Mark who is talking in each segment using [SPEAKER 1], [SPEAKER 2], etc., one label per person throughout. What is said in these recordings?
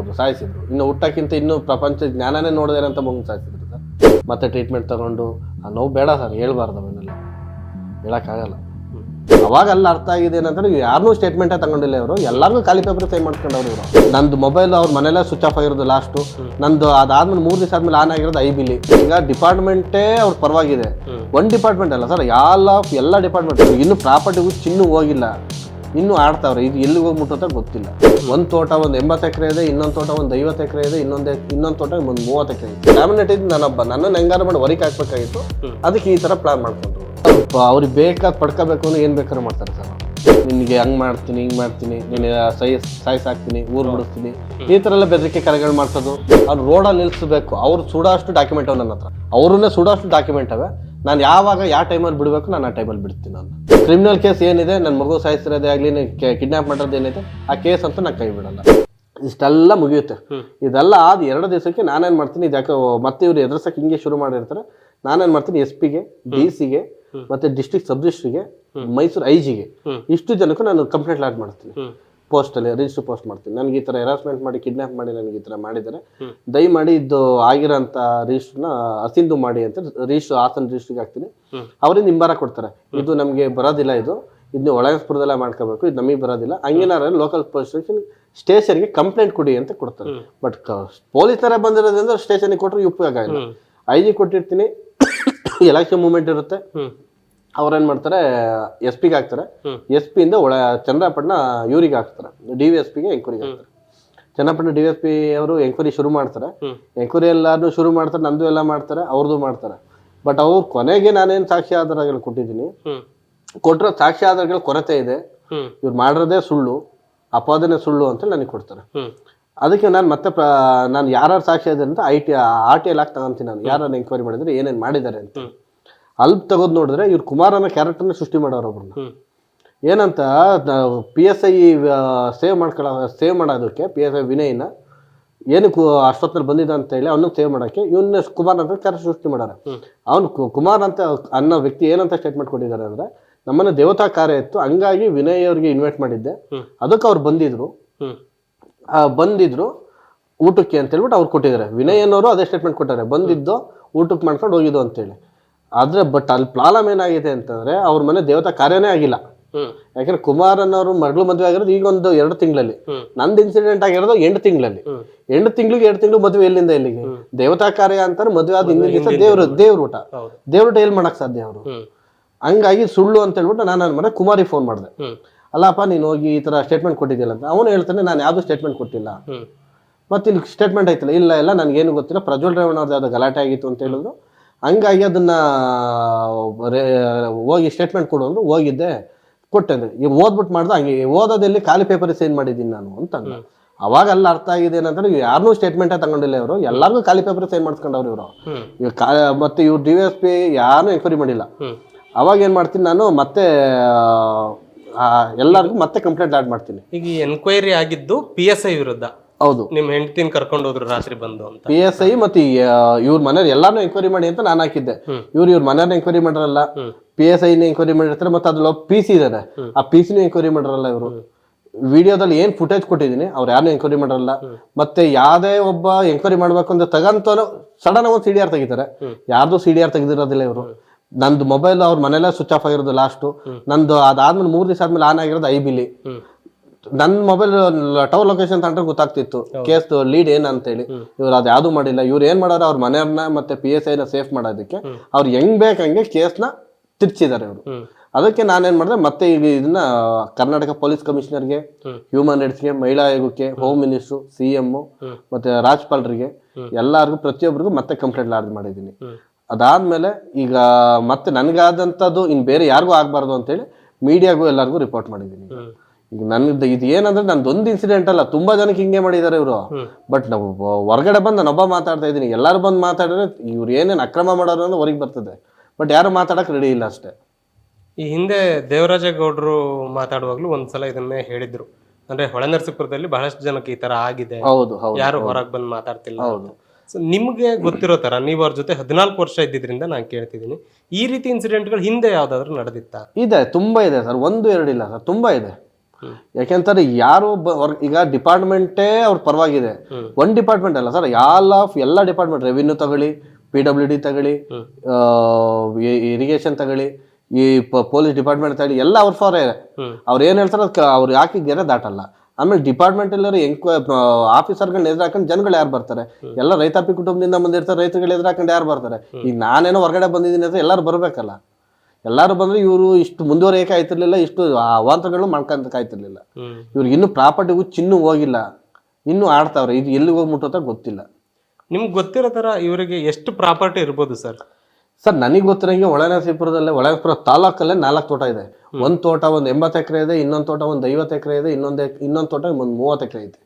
[SPEAKER 1] ಹೌದು ಸಾಯಿಸಿದ್ರು. ಇನ್ನು ಹುಟ್ಟಕ್ಕಿಂತ ಇನ್ನು ಪ್ರಪಂಚ ಜ್ಞಾನನೇ ನೋಡದೇನಂತ ಮಗು ಸಾಯಿಸಿದ್ರು ಸರ್. ಮತ್ತೆ ಟ್ರೀಟ್ಮೆಂಟ್ ತಗೊಂಡು ಆ ನೋವು ಬೇಡ ಸರ್ ಹೇಳ್ಬಾರ್ದು ಅವನ್ನೆಲ್ಲ ಹೇಳಕ್ಕಾಗಲ್ಲ. ಅವಾಗ ಅಲ್ಲಿ ಅರ್ಥ ಆಗಿದೆ ಏನಂದ್ರೆ ಯಾರನ್ನೂ ಸ್ಟೇಟ್ಮೆಂಟೇ ತಗೊಂಡಿಲ್ಲ ಇವರು. ಎಲ್ಲರಿಗೂ ಖಾಲಿ ಪೇಪರ್ ಸೈನ್ ಮಾಡ್ಕೊಂಡವ್ರು ಇವರು. ನಂದು ಮೊಬೈಲ್ ಅವ್ರ ಮನೇಲೆ ಸ್ವಿಚ್ ಆಫ್ ಆಗಿರೋದು ಲಾಸ್ಟು ನಂದು ಅದಾದ್ಮೇಲೆ ಮೂರು ದಿವಸ ಆದ್ಮೇಲೆ ಆನ್ ಆಗಿರೋದು ಐ ಬಿಲಿ ಈಗ ಡಿಪಾರ್ಟ್ಮೆಂಟೇ ಅವ್ರ ಪರವಾಗಿದೆ. ಒಂದ್ ಡಿಪಾರ್ಟ್ಮೆಂಟ್ ಅಲ್ಲ ಸರ್ ಎಲ್ಲ ಎಲ್ಲ ಡಿಪಾರ್ಟ್ಮೆಂಟ್ ಇನ್ನು ಪ್ರಾಪರ್ಟಿಗೂ ಚಿನ್ನು ಹೋಗಿಲ್ಲ. ಇನ್ನು ಆಡ್ತಾವ್ರೆ. ಇದು ಎಲ್ಲಿಗೆ ಹೋಗ್ಬಿಟ್ಟು ಗೊತ್ತಿಲ್ಲ. ಒಂದು ತೋಟ ಒಂದ್ ಎಂಬತ್ತು ಎಕರೆ ಇದೆ ಇನ್ನೊಂದು ತೋಟ ಒಂದು ಐವತ್ತು ಎಕರೆ ಇದೆ ಇನ್ನೊಂದ್ ಇನ್ನೊಂದು ತೋಟ ಒಂದು ಮೂವತ್ತು ಎಕರೆ ಇದೆ. ಲ್ಯಾಮಿನೇಟ್ ನನ್ನ ನಾನೊಬ್ಬ ನನ್ನ ಹೆಂಗಾರ ಮಾಡಿ ಹೊರಗೆ ಹಾಕ್ಬೇಕಾಗಿತ್ತು. ಅದಕ್ಕೆ ಈ ತರ ಪ್ಲಾನ್ ಮಾಡ್ಕೊಂಡ್ರು. ಅವ್ರಿಗೆ ಬೇಕಾದ ಪಡ್ಕೋಬೇಕು ಅಂದ್ರೆ ಏನ್ ಬೇಕಾದ್ರೂ ಮಾಡ್ತಾರೆ ಸರ್. ನಿನಗೆ ಹಂಗ್ ಮಾಡ್ತೀನಿ ಹಿಂಗೆ ಮಾಡ್ತೀನಿ ನೀನು ಸೈ ಹಾಕ್ತೀನಿ ಊರ್ ಬಿಡಿಸ್ತೀನಿ. ಈ ಥರ ಎಲ್ಲ ಬೆದರಿಕೆ ಕರೆಗಳು ಮಾಡ್ಸೋದು. ಅವ್ರು ರೋಡಲ್ಲಿ ನಿಲ್ಸಬೇಕು. ಅವ್ರು ಸುಡಾಷ್ಟು ಡಾಕ್ಯುಮೆಂಟ್ ಅವ ನನ್ನ ಹತ್ರ. ಅವ್ರನ್ನೇ ಸುಡಾಷ್ಟು ಡಾಕ್ಯುಮೆಂಟ್ ಅವೆ. ನಾನು ಯಾವಾಗ ಯಾವ ಟೈಮಲ್ಲಿ ಬಿಡಬೇಕು ನಾನು ಆ ಟೈಮಲ್ಲಿ ಬಿಡ್ತೀನಿ ನಾನು. ಕ್ರಿಮಿನಲ್ ಕೇಸ್ ಏನಿದೆ ನನ್ನ ಮಗು ಸಾಯಿಸಿರೋದೇ ಆಗಲಿ ಕಿಡ್ನಾಪ್ ಮಾಡೋದು ಏನಿದೆ ಆ ಕೇಸ್ ಅಂತೂ ನಾನು ಕೈ ಬಿಡಲ್ಲ. ಇಷ್ಟೆಲ್ಲ ಮುಗಿಯುತ್ತೆ. ಇದೆಲ್ಲ ಆದ ಎರಡು ದಿವಸಕ್ಕೆ ನಾನೇನು ಮಾಡ್ತೀನಿ ಇದಕ್ಕೆ ಮತ್ತೆ ಇವ್ರು ಎದುರ್ಸಕ್ಕೆ ಹಿಂಗೆ ಶುರು ಮಾಡಿರ್ತಾರೆ. ನಾನೇನು ಮಾಡ್ತೀನಿ ಎಸ್ ಪಿಗೆ ಡಿ ಸಿಗೆ ಮತ್ತೆ ಡಿಸ್ಟ್ರಿಕ್ಟ್ ಸಬ್ ಡಿಸ್ಟ್ರಿಕ್ಗೆ ಮೈಸೂರು ಐ ಜಿಗೆ ಇಷ್ಟು ಜನಕ್ಕೂ ನಾನು ಕಂಪ್ಲೇಂಟ್ ಲಾಡ್ ಮಾಡ್ತೀನಿ. ಪೋಸ್ಟಲ್ಲಿ ರಿಜಿಸ್ಟರ್ ಪೋಸ್ಟ್ ಮಾಡ್ತೀನಿ. ನನಗೆ ಈ ಥರ ಹೆರಾಸ್ಮೆಂಟ್ ಮಾಡಿ ಕಿಡ್ನಾಪ್ ಮಾಡಿ ನನಗೆ ಈ ಥರ ಮಾಡಿದ್ದಾರೆ. ದಯಮಾಡಿ ಇದು ಆಗಿರೋಂಥ ನ ಅಸಿಂದು ಮಾಡಿ ಅಂತ ರಿಜಿಸ್ಟರ್ ಹಾಸನ ರಿಜಿಸ್ಟ್ರಿಗೆ ಹಾಕ್ತೀನಿ. ಅವರಿಂದ ನಿಂಬಾರ ಕೊಡ್ತಾರೆ. ಇದು ನಮಗೆ ಬರೋದಿಲ್ಲ ಇದು. ಇದನ್ನ ಒಳಗಸ್ಪುರದಲ್ಲೇ ಮಾಡ್ಕೋಬೇಕು. ಇದು ನಮಗೆ ಬರೋದಿಲ್ಲ. ಹಂಗೇನಾರ ಲೋಕಲ್ ಪೊಲೀಸ್ ಸ್ಟೇಷನ್ ಸ್ಟೇಷನ್ಗೆ ಕಂಪ್ಲೇಂಟ್ ಕೊಡಿ ಅಂತ ಕೊಡ್ತಾರೆ. ಬಟ್ ಪೊಲೀಸರೇ ಬಂದಿರೋದ್ರಿಂದ ಸ್ಟೇಷನ್ಗೆ ಕೊಟ್ಟರೆ ಉಪಯೋಗ ಇಲ್ಲ. ಐ ಜಿ ಕೊಟ್ಟಿರ್ತೀನಿ. ಎಲೆಕ್ಷನ್ ಮೂವ್ಮೆಂಟ್ ಇರುತ್ತೆ. ಅವ್ರೇನ್ ಮಾಡ್ತಾರೆ ಎಸ್ ಪಿಗೆ ಹಾಕ್ತಾರೆ. ಎಸ್ ಇಂದ ಒಳ ಚಂದ್ರಪಟ್ಟಣ ಇವ್ರಿಗೆ ಹಾಕ್ತಾರೆ. ಡಿ ವಿ ಎಸ್ ಪಿಗೆ ಎಂಕ್ವೈರಿಗೆ ಹಾಕ್ತಾರೆ. ಚನ್ನಪಟ್ಟಣ ಡಿ ಎಸ್ ಪಿ ಅವರು ಎಂಕ್ವೈರಿ ಶುರು ಮಾಡ್ತಾರೆ. ಎಂಕ್ವೈರಿ ಎಲ್ಲಾರು ಶುರು ಮಾಡ್ತಾರೆ ನಂದು ಎಲ್ಲ ಮಾಡ್ತಾರೆ ಅವ್ರದ್ದು ಮಾಡ್ತಾರೆ. ಬಟ್ ಅವ್ರು ಕೊನೆಗೆ ನಾನೇನು ಸಾಕ್ಷಿ ಆಧಾರಗಳು ಕೊಟ್ಟಿದ್ದೀನಿ. ಕೊಟ್ಟಿರೋ ಸಾಕ್ಷಿ ಆಧಾರಗಳ ಕೊರತೆ ಇದೆ. ಇವ್ರು ಮಾಡಿರೋದೇ ಸುಳ್ಳು ಅಪಾದನೆ ಸುಳ್ಳು ಅಂತ ನನಗೆ ಕೊಡ್ತಾರೆ. ಅದಕ್ಕೆ ನಾನು ಮತ್ತೆ ನಾನು ಯಾರು ಸಾಕ್ಷಿ ಇದೆ ಅಂತ I T R T L ಹಾಕಿ ತಗೊಂತೀನಿ ನಾನು. ಯಾರು ಎಂಕ್ವೈರಿ ಮಾಡಿದ್ರೆ ಏನೇನು ಮಾಡಿದ್ದಾರೆ ಅಂತ. ಅಲ್ಲಿ ತೆಗೆದು ನೋಡಿದ್ರೆ ಇವ್ರು ಕುಮಾರ್ ಅನ್ನೋ ಕ್ಯಾರೆಕ್ಟರ್ನ ಸೃಷ್ಟಿ ಮಾಡೋರು ಒಬ್ರನ್ನ ಏನಂತ ಪಿ ಎಸ್ ಐ ಸೇವ್ ಮಾಡ್ಕೊಳ್ಳೋ ಸೇವ್ ಮಾಡೋದಕ್ಕೆ ಪಿ ಎಸ್ ಐ ವಿನಯ್ನ ಏನಕ್ಕೆ ಆಸ್ಪತ್ರೆ ಬಂದಿದ್ದ ಅಂತ ಹೇಳಿ ಅವನ್ನ ಸೇವ್ ಮಾಡೋಕ್ಕೆ ಇವನ್ನ ಕುಮಾರ್ ಅಂತ ಕ್ಯಾರೆಕ್ಟರ್ ಸೃಷ್ಟಿ ಮಾಡ್ಯಾರ ಅವನು ಕುಮಾರ್ ಅಂತ ಅನ್ನೋ ವ್ಯಕ್ತಿ ಏನಂತ ಸ್ಟೇಟ್ಮೆಂಟ್ ಕೊಟ್ಟಿದ್ದಾರೆ ಅಂದ್ರೆ ನಮ್ಮನ್ನ ದೇವತಾ ಕಾರ್ಯ ಇತ್ತು ಹಂಗಾಗಿ ವಿನಯ್ ಅವ್ರಿಗೆ ಇನ್ವೈಟ್ ಮಾಡಿದ್ದೆ. ಅದಕ್ಕೆ ಅವ್ರು ಬಂದಿದ್ರು. ಬಂದಿದ್ರು ಊಟಕ್ಕೆ ಅಂತ ಹೇಳ್ಬಿಟ್ಟು ಅವ್ರು ಕೊಟ್ಟಿದ್ದಾರೆ. ವಿನಯ್ ಅನ್ನೋರು ಅದೇ ಸ್ಟೇಟ್ಮೆಂಟ್ ಕೊಟ್ಟಾರೆ ಬಂದಿದ್ದು ಊಟಕ್ಕೆ ಮಾಡ್ಕೊಂಡು ಹೋಗಿದ್ದು ಅಂತೇಳಿ ಆದ್ರೆ ಬಟ್ ಅಲ್ಲಿ ಪ್ರಾಬ್ಲಮ್ ಏನಾಗಿದೆ ಅಂತಂದ್ರೆ ಅವ್ರ ಮನೆ ದೇವತಾ ಕಾರ್ಯನೇ ಆಗಿಲ್ಲ. ಯಾಕಂದ್ರೆ ಕುಮಾರನ್ ಅವರು ಮಗಳು ಮದುವೆ ಆಗಿರೋದು ಈಗ ಒಂದು ಎರಡು ತಿಂಗಳಲ್ಲಿ. ನಂದು ಇನ್ಸಿಡೆಂಟ್ ಆಗಿರೋದು ಎಂಟು ತಿಂಗಳಲ್ಲಿ. ಎಂಟು ತಿಂಗಳಿಗೆ ಎರಡು ತಿಂಗಳು ಮದುವೆ ಎಲ್ಲಿಂದ ಇಲ್ಲಿಗೆ ದೇವತಾ ಕಾರ್ಯ ಅಂತಾರೆ ಮದುವೆ ಆದ ಹಿಂದಿನ ದಿವಸ ದೇವ್ರ ದೇವ್ರ ಊಟ. ದೇವ್ರ ಊಟ ಎಲ್ಲಿ ಮಾಡಕ್ ಸಾಧ್ಯ ಅವರು? ಹಂಗಾಗಿ ಸುಳ್ಳು ಅಂತ ಹೇಳ್ಬಿಟ್ಟು ನಾನು ನನ್ನ ಮನೆ ಕುಮಾರಿ ಫೋನ್ ಮಾಡಿದೆ. ಅಲ್ಲಪ್ಪ ನೀನು ಹೋಗಿ ಈ ತರ ಸ್ಟೇಟ್ಮೆಂಟ್ ಕೊಟ್ಟಿದ್ದಿಲ್ಲ ಅಂತ. ಅವನು ಹೇಳ್ತಾನೆ ನಾನು ಯಾವ್ದು ಸ್ಟೇಟ್ಮೆಂಟ್ ಕೊಟ್ಟಿಲ್ಲ. ಮತ್ತೆ ಇಲ್ಲಿ ಸ್ಟೇಟ್ಮೆಂಟ್ ಐತಲ್ಲ ಇಲ್ಲ ಇಲ್ಲ ನನಗೇನು ಗೊತ್ತಿಲ್ಲ. ಪ್ರಜ್ವಲ್ ರೇವಣ್ಣ ಅವ್ರದ್ದು ಯಾವ್ದು ಗಲಾಟೆ ಆಗಿತ್ತು ಅಂತ ಹೇಳಿದ್ರು. ಹಂಗಾಗಿ ಅದನ್ನ ಹೋಗಿ ಸ್ಟೇಟ್ಮೆಂಟ್ ಕೊಡು ಅಂದ್ರೆ ಹೋಗಿದ್ದೆ ಕೊಟ್ಟೆ ಈಗ ಓದ್ಬಿಟ್ಟು ಮಾಡ್ದೆ ಹಂಗೆ ಓದೋದಲ್ಲಿ ಖಾಲಿ ಪೇಪರ್ ಸೈನ್ ಮಾಡಿದ್ದೀನಿ ನಾನು ಅಂತ. ಅವಾಗ ಅಲ್ಲಿ ಅರ್ಥ ಆಗಿದೆ ಏನಂದ್ರೆ ಯಾರನ್ನೂ ಸ್ಟೇಟ್ಮೆಂಟೇ ತಗೊಂಡಿಲ್ಲ ಇವರು ಎಲ್ಲರಿಗೂ ಖಾಲಿ ಪೇಪರ್ ಸೈನ್ ಮಾಡಿಸ್ಕೊಂಡವ್ರು ಇವರು. ಇವಾಗ ಕಾ ಮತ್ತೆ ಇವ್ರು ಡಿ ಎಸ್ ಪಿ ಯಾರನ್ನೂ ಎಂಕ್ವೈರಿ ಮಾಡಿಲ್ಲ. ಅವಾಗ ಏನು ಮಾಡ್ತೀನಿ ನಾನು ಮತ್ತೆ ಎಲ್ಲರಿಗೂ ಮತ್ತೆ ಕಂಪ್ಲೇಂಟ್ ಆಡ್ ಮಾಡ್ತೀನಿ.
[SPEAKER 2] ಈಗ ಈ ಎನ್ಕ್ವೈರಿ ಆಗಿದ್ದು ಪಿ ಎಸ್ ಐ ವಿರುದ್ಧ.
[SPEAKER 1] ಹೌದು.
[SPEAKER 2] ನಿಮ್ ಹೆಂಡತಿನ ಕರ್ಕೊಂಡು ಹೋದ್ರು ರಾತ್ರಿ ಬಂದು ಅಂತ.
[SPEAKER 1] ಪಿ ಎಸ್ ಐ ಮತ್ತೆ ಇವ್ರ ಮನೆಯವ್ರು ಎಲ್ಲಾನು ಎಂಕ್ವೈರಿ ಮಾಡಿ ಅಂತ ನಾನು ಹಾಕಿದ್ದೆ. ಇವ್ರು ಇವ್ರ ಮನೆಯವ್ರನ್ನ ಎಂಕ್ವೈರಿ ಮಾಡಿರಲ್ಲ. ಪಿ ಎಸ್ ಐನ ಎಂಕ್ವೈರಿ ಮಾಡಿರ್ತಾರೆ ಮತ್ತೆ ಅದ್ರಲ್ಲಿ ಪಿ ಸಿ ಇದಾರೆ. ಆ ಪಿ ಸಿನೂ ಎಂಕ್ವೈರಿ ಮಾಡಿರಲ್ಲ ಇವರು. ವಿಡಿಯೋದಲ್ಲಿ ಏನ್ ಫುಟೇಜ್ ಕೊಟ್ಟಿದ್ದೀನಿ ಅವ್ರು ಯಾರು ಎಂಕ್ವೈರಿ ಮಾಡಿರಲ್ಲ. ಮತ್ತೆ ಯಾವ್ದೇ ಒಬ್ಬ ಎಂಕ್ವೈರಿ ಮಾಡ್ಬೇಕು ಅಂದ್ರೆ ತಗಂತವ್ರು ಸಡನ್ ಒಂದು ಸಿ ಡಿ ಆರ್ ತೆಗಿತಾರೆ. ಯಾರ್ದು ಸಿ ಡಿ ಆರ್ ತೆಗೆದಿರೋದಿಲ್ಲ ಇವರು. ನಂದು ಮೊಬೈಲ್ ಅವ್ರ ಮನೆಯಲ್ಲೇ ಸ್ವಿಚ್ ಆಫ್ ಆಗಿರೋದು ಲಾಸ್ಟ್ ನಂದು ಅದಾದ್ಮೇಲೆ ಮೂರ್ ದಿವಸ ಆದ್ಮೇಲೆ ಆನ್ ಆಗಿರೋದು ಐ ಬಿಲಿ ನನ್ನ ಮೊಬೈಲ್ ಟವರ್ ಲೊಕೇಶನ್ ತಗೊಂಡ್ರೆ ಗೊತ್ತಾಗ್ತಿತ್ತು. ಕೇಸ್ ಲೀಡ್ ಏನ್ ಅಂತೇಳಿ ಇವ್ರು ಅದ್ ಯಾವ್ದು ಮಾಡಿಲ್ಲ. ಇವ್ರು ಏನ್ ಮಾಡಾರ ಅವ್ರ ಮನೆಯವ್ರನ್ನ ಮತ್ತೆ ಪಿ ಎಸ್ ಐನ ಸೇಫ್ ಮಾಡೋದಕ್ಕೆ ಅವ್ರು ಹೆಂಗ್ ಬೇಕಂಗೆ ಕೇಸ್ನ ತಿರ್ಚಿದ್ದಾರೆ ಇವರು ಅದಕ್ಕೆ ನಾನೇನ್ ಮಾಡಿದೆ ಮತ್ತೆ ಈಗ ಇದನ್ನ ಕರ್ನಾಟಕ ಪೊಲೀಸ್ ಕಮಿಷನರ್ಗೆ ಹ್ಯೂಮನ್ ರೈಟ್ಸ್ಗೆ ಮಹಿಳಾ ಆಯೋಗಕ್ಕೆ ಹೋಮ್. ಮಿನಿಸ್ಟ್ರು ಸಿ ಎಂ ಮತ್ತೆ ರಾಜ್ಯಪಾಲರಿಗೆ ಎಲ್ಲರಿಗೂ ಪ್ರತಿಯೊಬ್ಬರಿಗೂ ಮತ್ತೆ ಕಂಪ್ಲೇಂಟ್ ಲಾರ್ಜ್ ಮಾಡಿದ್ದೀನಿ. ಅದಾದ್ಮೇಲೆ ಈಗ ಮತ್ತೆ ನನಗಾದಂಥದ್ದು ಇನ್ ಬೇರೆ ಯಾರಿಗೂ ಆಗ್ಬಾರ್ದು ಅಂತೇಳಿ ಮೀಡಿಯಾಗೂ ಎಲ್ಲರಿಗೂ ರಿಪೋರ್ಟ್ ಮಾಡಿದ್ದೀನಿ. ಈಗ ನನ್ದು ಇದು ಏನಂದ್ರೆ ನಂದೊಂದು ಇನ್ಸಿಡೆಂಟ್ ಅಲ್ಲ ತುಂಬಾ ಜನಕ್ಕೆ ಹಿಂಗೆ ಮಾಡಿದ್ದಾರೆ ಇವರು. ಬಟ್ ನಾವು ಹೊರಗಡೆ ಬಂದು ನಾನೊಬ್ಬ ಮಾತಾಡ್ತಾ ಇದ್ದೀನಿ ಎಲ್ಲರೂ ಬಂದು ಮಾತಾಡಿದ್ರೆ ಇವ್ರು ಏನೇನು ಅಕ್ರಮ ಮಾಡೋರು ಅನ್ನೋ ಹೊರಗೆ ಬರ್ತದೆ. ಬಟ್ ಯಾರು ಮಾತಾಡಕ್ ರೆಡಿ ಇಲ್ಲ ಅಷ್ಟೇ.
[SPEAKER 2] ಈ ಹಿಂದೆ ದೇವರಾಜೇಗೌಡರು ಮಾತಾಡುವಾಗ್ಲೂ ಒಂದ್ಸಲ ಇದನ್ನೇ ಹೇಳಿದ್ರು. ಅಂದ್ರೆ ಹೊಳೆನರಸೀಪುರದಲ್ಲಿ ಬಹಳಷ್ಟು ಜನಕ್ಕೆ ಈ ತರ ಆಗಿದೆ.
[SPEAKER 1] ಹೌದು ಹೌದು
[SPEAKER 2] ಯಾರು ಹೊರಗ್ ಬಂದು ಮಾತಾಡ್ತಿಲ್ಲ ಹೌದು. ನಿಮ್ಗೆ ಗೊತ್ತಿರೋ ತರ ನೀವು ಅವ್ರ ಜೊತೆ ಹದಿನಾಲ್ಕು ವರ್ಷ ಇದ್ದಿದ್ರಿಂದ ನಾನು ಕೇಳ್ತಿದ್ದೀನಿ. ಈ ರೀತಿ ಇನ್ಸಿಡೆಂಟ್ಗಳು ಹಿಂದೆ ಯಾವ್ದಾದ್ರು ನಡೆದಿತ್ತಾ?
[SPEAKER 1] ಇದೆ ತುಂಬಾ ಇದೆ ಸರ್. ಒಂದು ಎರಡು ಇಲ್ಲ ಸರ್. ತುಂಬಾ ಇದೆ. ಯಾಕೆಂತಾರೆ ಯಾರು ಈಗ ಡಿಪಾರ್ಟ್ಮೆಂಟೇ ಅವ್ರ ಪರವಾಗಿದೆ. ಒಂದ್ ಡಿಪಾರ್ಟ್ಮೆಂಟ್ ಅಲ್ಲ ಸರ್ ಆಫ್ ಎಲ್ಲ ಡಿಪಾರ್ಟ್ಮೆಂಟ್ ರೆವಿನ್ಯೂ ತಗೊಳ್ಳಿ ಪಿ ಡಬ್ಲ್ಯೂ ಡಿ ತಗೊಳ್ಳಿ ಇರಿಗೇಷನ್ ತಗೊಳ್ಳಿ ಈ ಪೊಲೀಸ್ ಡಿಪಾರ್ಟ್ಮೆಂಟ್ ತಗೊಳ್ಳಿ ಎಲ್ಲ ಅವ್ರ ಫಾರ್. ಅವ್ರು ಏನ್ ಹೇಳ್ತಾರೆ ಅದಕ್ಕೆ ಅವ್ರು ಯಾಕೆ ಗೆರೆ ದಾಟಲ್ಲ. ಆಮೇಲೆ ಡಿಪಾರ್ಟ್ಮೆಂಟ್ ಎಲ್ಲರೂ ಆಫೀಸರ್ಗಳನ್ನ ಎದುರು ಹಾಕೊಂಡು ಜನಗಳು ಯಾರು ಬರ್ತಾರೆ? ಎಲ್ಲ ರೈತಾಪಿ ಕುಟುಂಬದಿಂದ ಬಂದಿರ್ತಾರೆ ರೈತರುಗಳು ಎದುರು ಹಾಕೊಂಡು ಯಾರು ಬರ್ತಾರೆ? ಈಗ ನಾನೇನೋ ಹೊರಗಡೆ ಬಂದಿದ್ದೀನಿ ಅಂದ್ರೆ ಎಲ್ಲರೂ ಬರ್ಬೇಕಲ್ಲ. ಎಲ್ಲರೂ ಬಂದ್ರೆ ಇವರು ಇಷ್ಟು ಮುಂದುವರಿಯಕ್ಕೆ ಆಯ್ತಿರ್ಲಿಲ್ಲ ಇಷ್ಟು ಅವಾಂತರಗಳು ಮಾಡ್ಕೊಂತ
[SPEAKER 2] ಕಾಯ್ತಿರ್ಲಿಲ್ಲ.
[SPEAKER 1] ಇವ್ರಿಗೆ ಇನ್ನೂ ಪ್ರಾಪರ್ಟಿಗೂ ಚಿನ್ನು ಹೋಗಿಲ್ಲ ಇನ್ನೂ ಆಡ್ತಾವ್ರೆ ಇದು ಎಲ್ಲಿ ಹೋಗಿ ಮುಟ್ಟೋತ ಗೊತ್ತಿಲ್ಲ.
[SPEAKER 2] ನಿಮ್ಗೆ ಗೊತ್ತಿರೋ ತರ ಇವರಿಗೆ ಎಷ್ಟು ಪ್ರಾಪರ್ಟಿ ಇರ್ಬೋದು ಸರ್?
[SPEAKER 1] ಸರ್ ನನಗೆ ಗೊತ್ತಿರೋಂಗೆ ಒಳನರಸೀಪುರದಲ್ಲೇ ಒಳನರಸೀಪುರ ತಾಲೂಕಲ್ಲೇ ನಾಲ್ಕು ತೋಟ ಇದೆ. ಒಂದು ತೋಟ ಒಂದು ಎಂಬತ್ತು ಎಕರೆ ಇದೆ ಇನ್ನೊಂದು ತೋಟ ಒಂದು ಐವತ್ತು ಎಕರೆ ಇದೆ ಇನ್ನೊಂದು ಇನ್ನೊಂದು ತೋಟ ಒಂದು ಮೂವತ್ತು ಎಕರೆ ಐತೆ.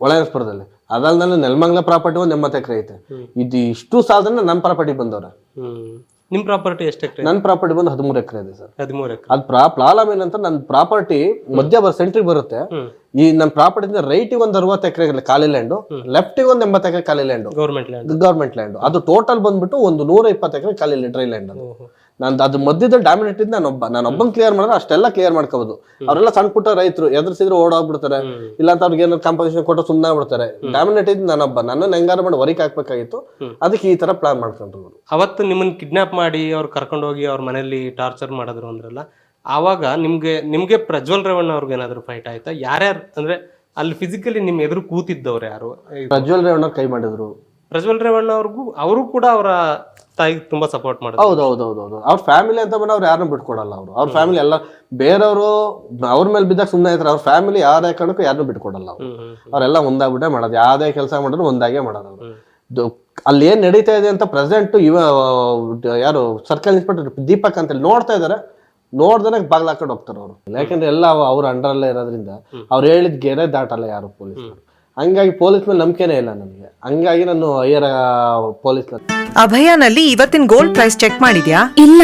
[SPEAKER 1] ಒಳನರಸೀಪುರದಲ್ಲಿ ನೆಲಮಂಗ್ಲ ನೆಲಮಂಗಲ ಪ್ರಾಪರ್ಟಿ ಒಂದು ಎಂಬತ್ತು ಎಕರೆ ಐತೆ. ಇದು ಇಷ್ಟು ಸಾಲದನ್ನ ನನ್ನ ಪ್ರಾಪರ್ಟಿ ಬಂದವ್ರೆ.
[SPEAKER 2] ನಿಮ್ ಪ್ರಾಪರ್ಟಿ ಎಷ್ಟು ಎಕರೆ?
[SPEAKER 1] ನನ್ನ ಪ್ರಾಪರ್ಟಿ ಬಂದು ಹದಿಮೂರು ಎಕರೆ ಇದೆ ಸರ್.
[SPEAKER 2] ಹದಿಮೂರು ಎಕರೆ.
[SPEAKER 1] ಅದು ಪ್ರಾ ಪ್ರಾಬ್ಲಮ್ ಏನಂತ ನನ್ನ ಪ್ರಾಪರ್ಟಿ ಮಧ್ಯ ಬರ್ ಸೆಂಟ್ರಿಗೆ ಬರುತ್ತೆ. ಈ ನನ್ನ ಪ್ರಾಪರ್ಟಿಯಿಂದ ರೈಟಿಗೆ ಒಂದು ಅರವತ್ತು ಎಕರೆ ಖಾಲಿ ಲ್ಯಾಂಡು ಲೆಫ್ಟಿಗೆ ಒಂದು ಎಂಬತ್ತು ಎಕರೆ ಖಾಲಿ land
[SPEAKER 2] government land
[SPEAKER 1] government land ಅದು ಟೋಟಲ್ ಬಂದ್ಬಿಟ್ಟು ಒಂದು ನೂರ ಇಪ್ಪತ್ತು ಎಕರೆ ಖಾಲಿ ಡ್ರೈ ಲ್ಯಾಂಡ್ ಅದು. ನಂದು ಅದು ಮಧ್ಯದಲ್ಲಿ ಡಾಮಿನೇಟ್ ಇದ್ದು ನಾನೊಬ್ಬ ನಾನು ಒಬ್ಬನ್ ಕ್ಲಿಯರ್ ಮಾಡಿದ್ರೆ ಅಷ್ಟೆಲ್ಲ ಕ್ಲಿಯರ್ ಮಾಡ್ಕೋಬಹುದು ಅವರೆಲ್ಲ ಸಣ್ಣ ಪುಟ್ಟ ರೈತರು ಎದುರಿಸಿದ್ರೆ ಓಡೋಗ್ಬಿಡ್ತಾರೆ ಇಲ್ಲ ಅಂತ ಅವ್ರಿಗೆ ಏನಾದ್ರು ಕಾಂಪನ್ಸೇಷನ್ ಕೊಟ್ಟು ಸುಮ್ಮನೆ ಬಿಡ್ತಾರೆ ಡಾಮಿನೇಟ್ ಇದ್ದು ನಾನೊಬ್ಬ ನನ್ನ ಹೆಂಗಾರ ಮಾಡಿ ಹೊರಗೆ ಹಾಕ್ಬೇಕಾಗಿತ್ತು. ಅದಕ್ಕೆ ಈ ತರ ಪ್ಲಾನ್ ಮಾಡ್ಕೊಂಡ್ರು.
[SPEAKER 2] ಅವತ್ತು ನಿಮ್ಮನ್ನ ಕಿಡ್ನಾಪ್ ಮಾಡಿ ಅವ್ರು ಕರ್ಕೊಂಡು ಹೋಗಿ ಅವ್ರ ಮನೇಲಿ ಟಾರ್ಚರ್ ಮಾಡಿದ್ರು ಅಂದ್ರಲ್ಲ ಆವಾಗ ನಿಮ್ಗೆ ನಿಮ್ಗೆ ಪ್ರಜ್ವಲ್ ರೇವಣ್ಣ ಅವ್ರಿಗೆ ಏನಾದ್ರು ಫೈಟ್ ಆಯ್ತಾ? ಯಾರ್ಯಾರು ಅಂದ್ರೆ ಅಲ್ಲಿ ಫಿಸಿಕಲಿ ನಿಮ್ ಎದುರು ಕೂತಿದ್ದವ್ರು ಯಾರು?
[SPEAKER 1] ಪ್ರಜ್ವಲ್ ರೇವಣ್ಣ ಕೈ ಮಾಡಿದ್ರು.
[SPEAKER 2] ಪ್ರಜ್ವಲ್ ರೇವಣ್ಣ ಅವ್ರಿಗೂ ಅವರು ಕೂಡ ಅವರ ತಾಯಿಗೆ ತುಂಬಾ ಸಪೋರ್ಟ್ ಮಾಡ್ತಾರೆ
[SPEAKER 1] ಹೌದು ಹೌದು ಹೌದು ಹೌದು ಅವ್ರ ಫ್ಯಾಮಿಲಿ ಅಂತ ಬಂದ್ರೆ ಅವ್ರು ಯಾರನ್ನು ಬಿಟ್ಕೊಡಲ್ಲ ಅವರು. ಅವ್ರ ಫ್ಯಾಮಿಲಿ ಎಲ್ಲ ಬೇರೆಯವರು ಅವ್ರ ಮೇಲೆ ಬಿದ್ದಾಗ ಸುಮ್ಮನೆ ಇರ್ತಾರೆ ಅವ್ರ ಫ್ಯಾಮಿಲಿ ಯಾರೇ ಕಾರಣಕ್ಕೂ ಯಾರನ್ನು ಬಿಟ್ಕೊಡಲ್ಲ ಅವರು. ಅವರೆಲ್ಲ ಒಂದಾಗ್ಬಿಟ್ಟೆ ಮಾಡೋದು. ಯಾವುದೇ ಕೆಲಸ ಮಾಡಿದ್ರು ಒಂದಾಗೆ ಮಾಡೋದು ಅವರು. ಅಲ್ಲಿ ಏನ್ ನಡೀತಾ ಇದೆ ಅಂತ ಪ್ರೆಸೆಂಟ್ ಇವ ಯಾರು ಸರ್ಕಲ್ ಇನ್ಸ್ಪೆಕ್ಟರ್ ದೀಪಕ್ ಅಂತ ನೋಡ್ತಾ ಇದಾರೆ. ನೋಡ್ದೇ ಬಾಗ್ಲ ಹಾಕೊಂಡು ಹೋಗ್ತಾರೆ ಅವರು. ಯಾಕಂದ್ರೆ ಎಲ್ಲ ಅವ- ಅವ್ರ ಅಂಡರಲ್ಲೇ ಇರೋದ್ರಿಂದ ಅವ್ರು ಹೇಳಿದ ಗೆರೆ ದಾಟಲ್ಲ ಯಾರು ಪೊಲೀಸ್ ಹಂಗಾಗಿ ಪೊಲೀಸ್ ಮೇಲೆ ನಂಬಿಕೆನೇ ಇಲ್ಲ ನನಗೆ. ಹಂಗಾಗಿ ನಾನು ಹೈಯರ್ ಪೊಲೀಸ್
[SPEAKER 3] ಅಭಯನಲ್ಲಿ ಇವತ್ತಿನ ಗೋಲ್ಡ್ ಪ್ರೈಸ್ ಚೆಕ್ ಮಾಡಿದ್ಯಾ?
[SPEAKER 4] ಇಲ್ಲ.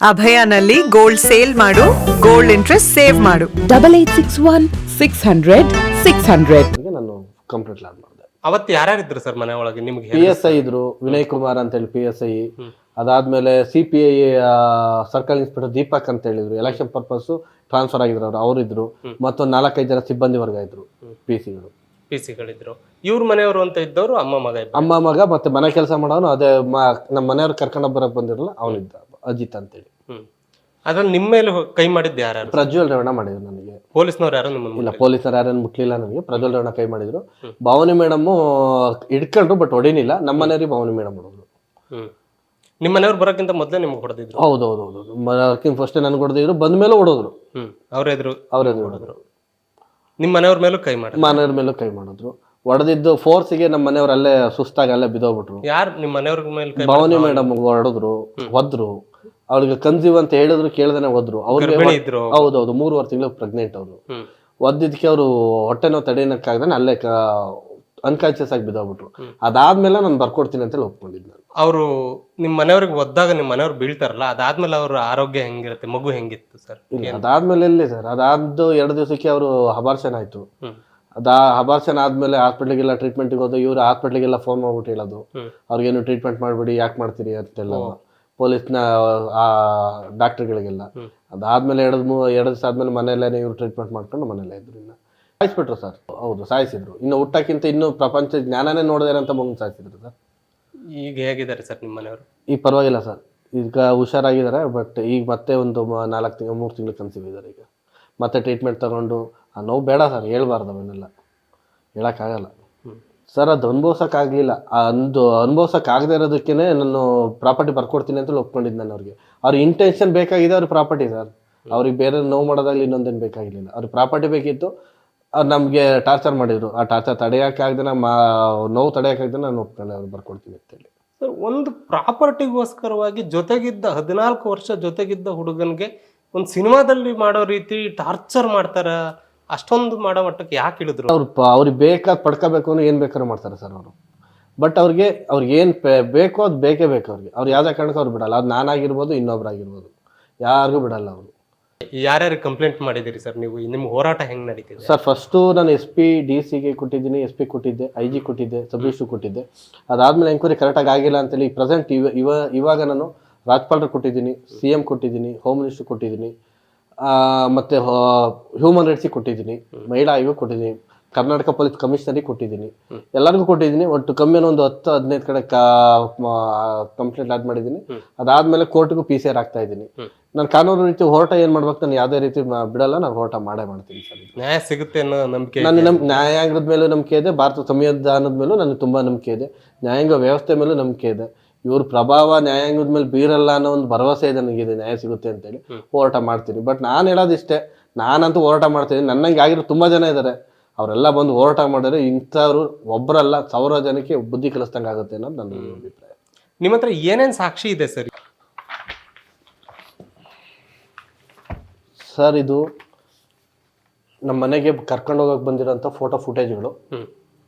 [SPEAKER 3] ಅಭಯನಲ್ಲಿ ಗೋಲ್ಡ್ ಸೇಲ್ ಮಾಡು ಗೋಲ್ಡ್ ಇಂಟ್ರೆಸ್ಟ್ ಸೇವ್ ಮಾಡು.
[SPEAKER 4] Double eight six one six hundred six hundred
[SPEAKER 1] ನಾನು ಕಂಪ್ಲೀಟ್ ಲಾಡ್ ಮಾಡಿದೆ.
[SPEAKER 2] ಅವತ್ತು ಯಾರ್ಯಾರಿದ್ರು ಸರ್ ಮನೆ ಒಳಗೆ? ನಿಮ್ಗೆ
[SPEAKER 1] ಪಿ ಎಸ್ ಐ ಇದ್ರು ವಿನಯ್ ಕುಮಾರ್ ಅಂತೇಳಿ ಪಿ ಎಸ್ ಐ ಅದಾದ್ಮೇಲೆ C P I circle inspector Deepak ಅಂತ ಹೇಳಿದ್ರು. ಎಲೆಕ್ಷನ್ ಪರ್ಪಸ್ ಟ್ರಾನ್ಸ್ಫರ್ ಆಗಿದ್ರು ಅವರು ಅವರಿದ್ರು ಮತ್ತು ನಾಲ್ಕೈದು ಜನ ಸಿಬ್ಬಂದಿ ವರ್ಗ ಇದ್ರು ಪಿ ಸಿಗಳು
[SPEAKER 2] ಪಿ ಸಿಗಳಿದ್ರು ಇವ್ರ ಮನೆಯವರು ಅಂತ ಇದ್ದವರು ಅಮ್ಮ ಮಗ
[SPEAKER 1] ಅಮ್ಮ ಮಗ ಮತ್ತೆ ಮನೆ ಕೆಲಸ ಮಾಡೋನು ಅದೇ ನಮ್ಮ ಮನೆಯವ್ರು ಕರ್ಕೊಂಡು ಬರಕ್ ಬಂದಿರಲ್ಲ ಅವನಿದ್ದ ಅಜಿತ್ ಅಂತೇಳಿ
[SPEAKER 2] ಹೇಳಿ. ಅದ್ರಲ್ಲಿ ನಿಮ್ಮ ಮೇಲೆ ಕೈ ಮಾಡಿದ್ದು ಯಾರು
[SPEAKER 1] ಪ್ರಜ್ವಲ್ ರೇವಣ್ಣ ಮಾಡಿದ್ರು ನನಗೆ.
[SPEAKER 2] ಪೊಲೀಸ್ನವ್ರು ಯಾರು ನಿಮ್ಮ
[SPEAKER 1] ಇಲ್ಲ ಪೊಲೀಸರು ಯಾರನ್ನು ಮುಟ್ಲಿಲ್ಲ ನನಗೆ. ಪ್ರಜ್ವಲ್ ರೇವಣ್ಣ ಕೈ ಮಾಡಿದ್ರು. ಭಾವನಿ ಮೇಡಮ್ ಹಿಡ್ಕೊಂಡ್ರು ಬಟ್ ಹೊಡಿನಿಲ್ಲ. ನಮ್ಮ ಮನೆಯವ್ರಿಗೆ ಭಾವನಿ ಮೇಡಮ್ ಹೊಡೆದ್ರು.
[SPEAKER 2] ಹ್ಮ್. ನಿಮ್ಮ ಮನೆಯವ್ರು ಬರೋಕ್ಕಿಂತ ಮೊದಲೇ ನಿಮ್ಗೆ ಹೊಡೆದಿದ್ರು.
[SPEAKER 1] ಹೌದು ಹೌದು ಹೌದು ಫಸ್ಟ್ ನನ್ಗೆ ಹೊಡೆದಿದ್ರು ಬಂದ ಮೇಲೆ ಹೊಡೆದ್ರು.
[SPEAKER 2] ಹ್ಮ್ ಅವ್ರ ಎದುರು
[SPEAKER 1] ಅವ್ರೇ ಹೊಡೆದ್ರು.
[SPEAKER 2] ನಿಮ್ಮ ಮನೆಯವ್ರ ಮೇಲೂ ಕೈ ಮಾಡಿ
[SPEAKER 1] ಮನೆಯವ್ರ ಮೇಲೂ ಕೈ ಮಾಡಿದ್ರು. ಹೊಡೆದಿದ್ದು ಫೋರ್ಸಿಗೆ ನಮ್ಮ ಮನೆಯವ್ರು ಅಲ್ಲೇ ಸುಸ್ತಾಗಿ ಅಲ್ಲೇ ಬಿದ್ದೋಗ್ಬಿಟ್ರು.
[SPEAKER 2] ಯಾರು ನಿಮ್ಮ ಮನೆಯವ್ರ ಮೇಲೆ ಕೈ
[SPEAKER 1] ಭವಾನಿ ಮೇಡಮ್ ಹೊಡೆದ್ರು ಒದ್ರು ಅವ್ರಿಗೆ ಕನ್ಸೀವ್ ಅಂತ ಹೇಳಿದ್ರು ಕೇಳ್ದೇನೆ ಹೊದ್ರು. ಅವ್ರಿಗೆ
[SPEAKER 2] ಗರ್ಭಿಣಿ ಇದ್ರು
[SPEAKER 1] ಹೌದೌದು ಮೂರುವರೆ ತಿಂಗಳು ಪ್ರೆಗ್ನೆಂಟ್ ಅವರು.
[SPEAKER 2] ಹ್ಮ್.
[SPEAKER 1] ಒದ್ದಿದ್ದಕ್ಕೆ ಅವರು ಹೊಟ್ಟೆ ನೋವು ತಡೆಯೋಕ್ಕಾಗ್ದಾನೆ ಅಲ್ಲೇ ಅನ್ಕಾನ್ಶಿಯಸ್ ಆಗಿ ಬಿದ್ದೋಗ್ಬಿಟ್ರು. ಅದಾದ್ಮೇಲೆ ನಾನು ಬರ್ಕೊಡ್ತೀನಿ ಅಂತೇಳಿ ಒಪ್ಕೊಂಡಿದ್ದು ನಾನು.
[SPEAKER 2] ಅವರು ನಿಮ್ಮ ಮನೆಯವ್ರಿಗೆ ಒದ್ದಾಗ ನಿಮ್ಮ ಮನೆಯವ್ರು ಬೀಳ್ತಾರಲ್ಲ ಅದಾದ್ಮೇಲೆ ಅವ್ರ ಆರೋಗ್ಯ ಹೆಂಗಿರುತ್ತೆ ಮಗು ಹೆಂಗಿತ್ತು ಸರ್?
[SPEAKER 1] ಇಲ್ಲ ಅದಾದ್ಮೇಲೆ ಎಲ್ಲಿ ಸರ್? ಅದಾದ್ದು ಎರಡು ದಿವಸಕ್ಕೆ ಅವರು ಅಬಾರ್ಷನ್ ಆಯ್ತು. ಅದ ಅಬಾರ್ಷನ್ ಆದ್ಮೇಲೆ ಹಾಸ್ಪಿಟ್ಲಿಗೆಲ್ಲ ಟ್ರೀಟ್ಮೆಂಟ್ಗೆ ಹೋದ ಇವ್ರು ಹಾಸ್ಪಿಟ್ಲಿಗೆಲ್ಲ ಫೋನ್ ಮಾಡ್ಬಿಟ್ಟು ಹೇಳೋದು. ಅವ್ರಿಗೇನು ಟ್ರೀಟ್ಮೆಂಟ್ ಮಾಡ್ಬಿಡಿ ಯಾಕೆ ಮಾಡ್ತೀರಿ ಅಂತೆಲ್ಲ. ಪೊಲೀಸ್ನ ಆ ಡಾಕ್ಟರ್ಗಳಿಗೆಲ್ಲ. ಅದಾದ್ಮೇಲೆ ಎರಡು ಮೂ ಎರಡು ದಿವಸ ಆದ್ಮೇಲೆ ಮನೆಯಲ್ಲೇ ಇವ್ರು ಟ್ರೀಟ್ಮೆಂಟ್ ಮಾಡ್ಕೊಂಡು ಮನೆಯಲ್ಲೇ ಇದ್ರು ಇನ್ನು. ಸಾಯಿಸ್ಬಿಟ್ರು ಸರ್. ಹೌದು ಸಾಯಿಸಿದ್ರು. ಇನ್ನು ಹುಟ್ಟಕ್ಕಿಂತ ಇನ್ನೂ ಪ್ರಪಂಚ ಜ್ಞಾನನೇ ನೋಡಿದಾರೆ ಅಂತ ಮಗು ಸಾಯಿಸಿದ್ರು ಸರ್.
[SPEAKER 2] ಈಗ ಹೇಗಿದ್ದಾರೆ ಸರ್ ನಿಮ್ಮ ಮನೆಯವರು?
[SPEAKER 1] ಈಗ ಪರವಾಗಿಲ್ಲ ಸರ್. ಈಗ ಹುಷಾರಾಗಿದ್ದಾರೆ ಬಟ್ ಈಗ ಮತ್ತೆ ಒಂದು ನಾಲ್ಕು ತಿಂಗಳು ಮೂರು ತಿಂಗಳು ಕನ್ಸೀವ್ ಇದ್ದಾರೆ ಈಗ. ಮತ್ತೆ ಟ್ರೀಟ್ಮೆಂಟ್ ತಗೊಂಡು ಆ ನೋವು ಬೇಡ ಸರ್ ಹೇಳ್ಬಾರ್ದು ಅವನ್ನೆಲ್ಲ. ಹೇಳೋಕ್ಕಾಗಲ್ಲ. ಸರ್ ಅದು ಅನುಭವ್ಸೋಕ್ಕಾಗಲಿಲ್ಲ. ಅಂದು ಅನುಭವ್ಸೋಕ್ಕಾಗದೇ ಇರೋದಕ್ಕೇ ನಾನು ಪ್ರಾಪರ್ಟಿ ಬರ್ಕೊಡ್ತೀನಿ ಅಂತ ಒಪ್ಕೊಂಡಿದ್ದು ನಾನು ಅವ್ರಿಗೆ. ಅವ್ರ ಇಂಟೆನ್ಷನ್ ಬೇಕಾಗಿದೆ ಅವ್ರ ಪ್ರಾಪರ್ಟಿ ಸರ್. ಅವ್ರಿಗೆ ಬೇರೆ ನೋವು ಮಾಡೋದಾಗಲಿ ಇನ್ನೊಂದೇನು ಬೇಕಾಗಿರಲಿಲ್ಲ. ಅವ್ರಿಗೆ ಪ್ರಾಪರ್ಟಿ ಬೇಕಿತ್ತು ಅವ್ರು ನಮಗೆ ಟಾರ್ಚರ್ ಮಾಡಿದ್ರು. ಆ ಟಾರ್ಚರ್ ತಡೆಯೋಕ್ಕಾಗ್ದೆ ಮಾ ನೋವು ತಡೆಯೋಕ್ಕಾಗ್ದೆ ನಾನು ಒಪ್ಕೊಂಡೆ ಅವ್ರು ಅಂತ ಅಂತೇಳಿ.
[SPEAKER 2] ಸರ್ ಒಂದು ಪ್ರಾಪರ್ಟಿಗೋಸ್ಕರವಾಗಿ ಜೊತೆಗಿದ್ದ ಹದಿನಾಲ್ಕು ವರ್ಷ ಜೊತೆಗಿದ್ದ ಹುಡುಗನ್ಗೆ ಒಂದು ಸಿನಿಮಾದಲ್ಲಿ ಮಾಡೋ ರೀತಿ ಟಾರ್ಚರ್ ಮಾಡ್ತಾರ ಅಷ್ಟೊಂದು ಮಾಡೋ ಮಟ್ಟಕ್ಕೆ ಯಾಕೆ ಇಳಿದ್ರು?
[SPEAKER 1] ಅವ್ರು ಪ ಅವ್ರಿಗೆ ಬೇಕಾದ ಪಡ್ಕೋಬೇಕು ಅಂದ್ರೆ ಏನು ಬೇಕಾದ್ರೂ ಮಾಡ್ತಾರೆ ಸರ್ ಅವರು. ಬಟ್ ಅವ್ರಿಗೆ ಅವ್ರಿಗೆ ಏನು ಬೇಕೋ ಅದು ಬೇಕೇ ಬೇಕು ಅವ್ರಿಗೆ. ಅವ್ರು ಯಾವುದೇ ಕಾರಣಕ್ಕೂ ಅವ್ರು ಬಿಡಲ್ಲ. ಅದು ನಾನಾಗಿರ್ಬೋದು ಇನ್ನೊಬ್ರಾಗಿರ್ಬೋದು. ಯಾರಿಗೂ ಬಿಡಲ್ಲ ಅವರು.
[SPEAKER 2] ಯಾರ್ಯಾರು ಕಂಪ್ಲೇಂಟ್ ಮಾಡಿದಿರಿ ಸರ್ ನೀವು? ನಿಮ್ಮ ಹೋರಾಟ ಹೆಂಗ್ ನಡೀತಿದೆ?
[SPEAKER 1] ಸರ್ ಫಸ್ಟು ನಾನು ಎಸ್ ಪಿ ಡಿ ಸಿಗೆ ಕೊಟ್ಟಿದ್ದೀನಿ ಎಸ್ ಪಿ ಕೊಟ್ಟಿದ್ದೆ ಐ ಜಿ ಕೊಟ್ಟಿದ್ದೆ ಸಬ್ ರಿಜಿಸ್ಟ್ರು ಕೊಟ್ಟಿದ್ದೆ. ಅದಾದ್ಮೇಲೆ ಎಂಕ್ವೈರಿ ಕರೆಕ್ಟಾಗಿ ಆಗಿಲ್ಲ ಅಂತೇಳಿ ಪ್ರೆಸೆಂಟ್ ಇವ ಇವ ಇವಾಗ ನಾನು ರಾಜ್ಪಾಲ್ರು ಕೊಟ್ಟಿದ್ದೀನಿ ಸಿ ಎಂ ಕೊಟ್ಟಿದ್ದೀನಿ ಹೋಮ್ ಮಿನಿಸ್ಟ್ರ್ ಕೊಟ್ಟಿದ್ದೀನಿ ಮತ್ತೆ ಹ್ಯೂಮನ್ ರೈಟ್ಸಿಗೆ ಕೊಟ್ಟಿದ್ದೀನಿ ಮಹಿಳಾ ಆಯೋಗ ಕೊಟ್ಟಿದ್ದೀನಿ. ಕರ್ನಾಟಕ ಪೊಲೀಸ್ ಕಮಿಷನರಿಗೆ ಕೊಟ್ಟಿದ್ದೀನಿ. ಎಲ್ಲರಿಗೂ ಕೊಟ್ಟಿದ್ದೀನಿ ಒಟ್ಟು ಕಮ್ಮಿ ಒಂದು ಹತ್ತು ಹದಿನೈದು ಕಡೆ ಕಂಪ್ಲೇಂಟ್ ಆಡ್ ಮಾಡಿದ್ದೀನಿ. ಅದಾದ್ಮೇಲೆ ಕೋರ್ಟ್ಗೂ ಪಿ ಸಿ ಆರ್ ಆಗ್ತಾ ಇದ್ದೀನಿ. ನಾನು ಕಾನೂನು ರೀತಿ ಹೋರಾಟ ಏನ್ ಮಾಡ್ಬೇಕು ನಾನು ಯಾವುದೇ ರೀತಿ ಬಿಡಲ್ಲ ನಾನು ಹೋರಾಟ ಮಾಡೇ ಮಾಡ್ತೀನಿ ಸರ್
[SPEAKER 2] ನ್ಯಾಯ ಸಿಗುತ್ತೆ ಅನ್ನೋ ನಂಬಿಕೆ
[SPEAKER 1] ನಾನು ನಮ್ ನ್ಯಾಯಾಂಗದ ಮೇಲೂ ನಂಬಿಕೆ ಇದೆ ಭಾರತ ಸಂವಿಧಾನದ ಮೇಲೂ ನನಗೆ ತುಂಬಾ ನಂಬಿಕೆ ಇದೆ. ನ್ಯಾಯಾಂಗ ವ್ಯವಸ್ಥೆ ಮೇಲೂ ನಂಬಿಕೆ ಇದೆ. ಇವ್ರ ಪ್ರಭಾವ ನ್ಯಾಯಾಂಗದ ಮೇಲೆ ಬೀರಲ್ಲ ಅನ್ನೋ ಒಂದು ಭರವಸೆ ಇದೆ ನನಗಿದೆ ನ್ಯಾಯ ಸಿಗುತ್ತೆ ಅಂತೇಳಿ ಹೋರಾಟ ಮಾಡ್ತೀನಿ. ಬಟ್ ನಾನು ಹೇಳೋದಿಷ್ಟೇ ನಾನಂತೂ ಹೋರಾಟ ಮಾಡ್ತೀನಿ. ನನ್ನಂಗೆ ಆಗಿರೋ ತುಂಬಾ ಜನ ಇದ್ದಾರೆ ಅವರೆಲ್ಲ ಬಂದು ಹೋರಾಟ ಮಾಡಿದ್ರೆ ಇಂಥವ್ರು ಒಬ್ಬರಲ್ಲ ಸಾವಿರ ಜನಕ್ಕೆ ಬುದ್ಧಿ ಕಲಿಸ್ದಂಗೆ ಆಗುತ್ತೆ ಅನ್ನೋದು ನನ್ನ ಅಭಿಪ್ರಾಯ.
[SPEAKER 2] ನಿಮ್ಮ ಹತ್ರ ಏನೇನು ಸಾಕ್ಷಿ ಇದೆ ಸರ್?
[SPEAKER 1] ಸರ್ ಇದು ನಮ್ಮ ಮನೆಗೆ ಕರ್ಕೊಂಡು ಹೋಗಕ್ಕೆ ಬಂದಿರೋಂಥ ಫೋಟೋ ಫುಟೇಜ್ಗಳು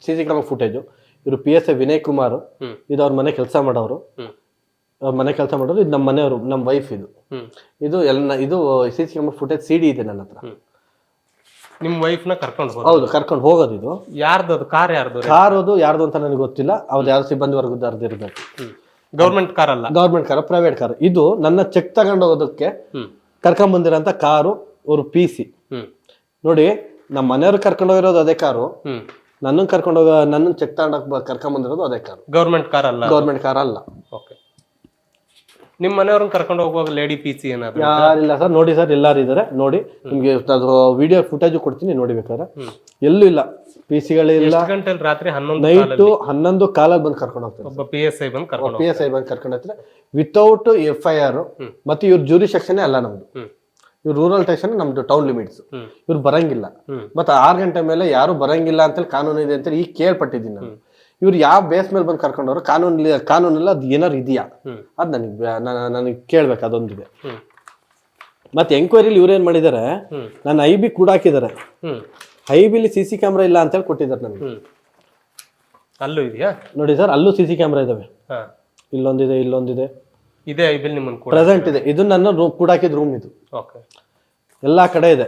[SPEAKER 1] ಸಿ ಸಿ ಕ್ಯಾಮ್ರಾ ಫುಟೇಜು ಇವರು P S A Vinay Kumar. ಇದು ಅವ್ರ ಮನೆ ಕೆಲಸ ಮಾಡೋರು. ಅವ್ರ ಮನೆ ಕೆಲಸ ಮಾಡೋರು. ಇದು ನಮ್ಮ ಮನೆಯವರು ನಮ್ಮ ವೈಫ್ ಇದು. ಇದು ಎಲ್ಲ ಇದು C C camera footage C D ಇದೆ ನನ್ನ ಹತ್ರ.
[SPEAKER 2] ಹ್ಮ್ ನಿಮ್ ವೈಫ್ನ ಕರ್ಕೊಂಡು ಹೋದ
[SPEAKER 1] ಹೌದು ಕರ್ಕೊಂಡು ಹೋಗೋದು ಇದು.
[SPEAKER 2] ಯಾರ್ದು ಅದು? ಕಾರ್ ಯಾರ್ದು?
[SPEAKER 1] ಕಾರ್ ಅದು ಯಾರ್ದು ಅಂತ ನನಗೆ ಗೊತ್ತಿಲ್ಲ. ಅವ್ರು ಯಾರು ಸಿಬ್ಬಂದಿ ವರ್ಗದ ಇರಬೇಕು.
[SPEAKER 2] ಗೌರ್ಮೆಂಟ್ ಕಾರ್ ಅಲ್ಲ?
[SPEAKER 1] Government car private car. ಇದು ನನ್ನ ಚೆಕ್ ತಗೊಂಡು ಹೋಗೋದಕ್ಕೆ ಕರ್ಕೊಂಡ್ ಬಂದಿರೋಂಥ ಕಾರು ಅವ್ರ ಪಿ ಸಿ ನೋಡಿ ನಮ್ಮ ಮನೆಯವ್ರು ಕರ್ಕೊಂಡು ಹೋಗಿರೋದು ಅದೇ ಕಾರು.
[SPEAKER 2] ನನ್ನ
[SPEAKER 1] ನನ್ನನ್ನು ಕರ್ಕೊಂಡು ಹೋಗ ನನ್ನ ಚೆಕ್ ತಗೊಂಡ ಕರ್ಕೊಂಡ್ ಬಂದಿರೋದು ಅದೇ ಕಾರು.
[SPEAKER 2] ಗೌರ್ಮೆಂಟ್ ಕಾರ್ ಅಲ್ಲ?
[SPEAKER 1] ಗೌರ್ಮೆಂಟ್ ಕಾರ್ ಅಲ್ಲ.
[SPEAKER 2] ಓಕೆ ನಿಮ್ ಮನೆಯವ್ರನ್ನ ಕರ್ಕೊಂಡು ಹೋಗುವಾಗ ಲೇಡಿ ಪಿ ಸಿ ಏನಾದ್ರು
[SPEAKER 1] ಯಾರಿಲ್ಲ ಸರ್ ನೋಡಿ ಸರ್ ಎಲ್ಲಾರು ಇದಾರೆ ನೋಡಿ. ನಿಮ್ಗೆ ಅದು ವಿಡಿಯೋ ಫುಟೇಜ್ ಕೊಡ್ತೀನಿ ನೋಡಿ ಬೇಕಾದ್ರೆ. ಎಲ್ಲೂ ಇಲ್ಲ ಪಿ ಸಿಗಳಿಲ್ಲ
[SPEAKER 2] ಗಂಟೆಲಿ ರಾತ್ರಿ ಹನ್ನೊಂದು
[SPEAKER 1] ನೈಟು ಹನ್ನೊಂದು ಕಾಲಲ್ಲಿ ಬಂದು ಕರ್ಕೊಂಡು ಹೋಗ್ತಾರೆ
[SPEAKER 2] ಒಬ್ಬ ಪಿ ಎಸ್ ಐ ಬಂದು ಕರ್ಕೊಂಡು
[SPEAKER 1] ಪಿ ಎಸ್ ಐ ಬಂದು ಕರ್ಕೊಂಡು ಹೋಗ್ತಾರೆ. ವಿತೌಟ್ ಎಫ್ ಐ ಆರ್ ಮತ್ತೆ ಇವ್ರ ಜೂರಿ ಸೆಕ್ಷನ್ ಅಲ್ಲ ನಮ್ದು. ಇವ್ರ ರೂರಲ್ ಸ್ಟೇಷನ್ ನಮ್ದು ಟೌನ್ ಲಿಮಿಟ್ಸ್ ಇವ್ರು ಬರಂಗಿಲ್ಲ. ಮತ್ತೆ ಆರು ಗಂಟೆ ಮೇಲೆ ಯಾರು ಬರಂಗಿಲ್ಲ ಅಂತೇಳಿ ಕಾನೂನು ಇದೆ ಅಂತೇಳಿ ಈಗ ಕೇಳ್ಪಟ್ಟಿದ್ದೀನಿ ನಾನು. ಇವ್ರು ಯಾವ ಬೇಸ್ ಮೇಲೆ ಬಂದು ಕರ್ಕೊಂಡವ್ರು? ಕಾನೂನಲ್ಲಿ ಕಾನೂನಲ್ಲಿ ಅದು ಏನಾರು ಇದೆಯಾ. ಅದು ನನಗೆ ನನಗೆ ಕೇಳ್ಬೇಕು ಅದೊಂದಿದೆ ಮತ್ತೆ ಎಂಕ್ವೈರಿಲಿ ಇವ್ರು ಏನ್ ಮಾಡಿದ್ದಾರೆ. ನನ್ನ ಐ ಬಿ ಕೂಡ ಹಾಕಿದ್ದಾರೆ ಐ ಬಿಲಿ ಸಿ ಸಿ ಕ್ಯಾಮ್ರಾ ಇಲ್ಲ ಅಂತೇಳಿ ಕೊಟ್ಟಿದ್ದಾರೆ ನನಗೆ.
[SPEAKER 2] ಅಲ್ಲೂ ಇದೆಯಾ?
[SPEAKER 1] ನೋಡಿ ಸರ್ ಅಲ್ಲೂ ಸಿ ಸಿ ಕ್ಯಾಮ್ರಾ ಇದಾವೆ. ಇಲ್ಲೊಂದಿದೆ ಇಲ್ಲೊಂದಿದೆ.
[SPEAKER 2] ಇದೆ ಐ ಬಿಲ್ ನಿಮ್ಮನ್ನು
[SPEAKER 1] ಪ್ರೆಸೆಂಟ್ ಇದೆ. ಇದು ನನ್ನ ರೂಮ್ ಕೂಡ ಹಾಕಿದ ರೂಮ್ ಇದು.
[SPEAKER 2] ಓಕೆ
[SPEAKER 1] ಎಲ್ಲಾ ಕಡೆ ಇದೆ.